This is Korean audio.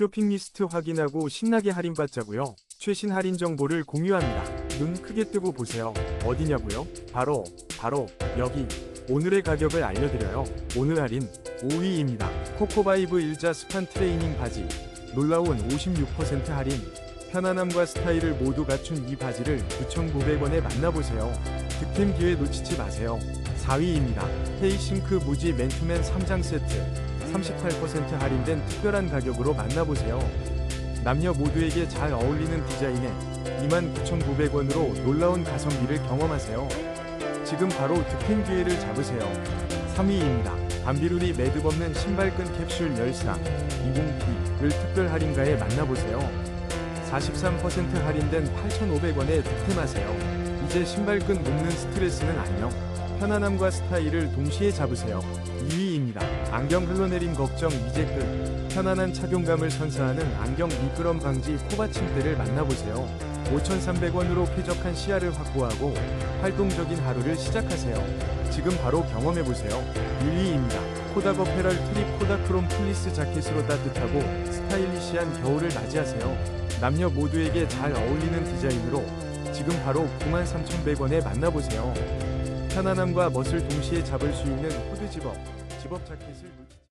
쇼핑 리스트 확인하고 신나게 할인받자고요. 최신 할인 정보를 공유합니다. 눈 크게 뜨고 보세요. 어디냐고요? 바로 바로 여기. 오늘의 가격을 알려드려요. 오늘 할인 5위입니다. 코코바이브 일자 스판 트레이닝 바지. 놀라운 56% 할인. 편안함과 스타일을 모두 갖춘 이 바지를 9,900원에 만나보세요. 득템 기회 놓치지 마세요. 4위입니다. 헤이싱크 무지 맨투맨 3장 세트. 38% 할인된 특별한 가격으로 만나보세요. 남녀 모두에게 잘 어울리는 디자인에 29,900원으로 놀라운 가성비를 경험하세요. 지금 바로 득템 기회를 잡으세요. 3위입니다. 밤비루리 매듭 없는 신발끈 캡슐 열상 20T를 특별 할인가에 만나보세요. 43% 할인된 8,500원에 득템하세요. 이제 신발끈 묶는 스트레스는 안녕. 편안함과 스타일을 동시에 잡으세요. 2위입니다. 안경 흘러내림 걱정 이제 끝. 편안한 착용감을 선사하는 안경 미끄럼 방지 코받침대를 만나보세요. 5,300원으로 쾌적한 시야를 확보하고 활동적인 하루를 시작하세요. 지금 바로 경험해보세요. 1위입니다. 코다거 페럴 트립 코다크롬 플리스 자켓으로 따뜻하고 스타일리시한 겨울을 맞이하세요. 남녀 모두에게 잘 어울리는 디자인으로 지금 바로 93,100원에 만나보세요. 편안함과 멋을 동시에 잡을 수 있는 후드 집업, 집업 자켓을 놓치...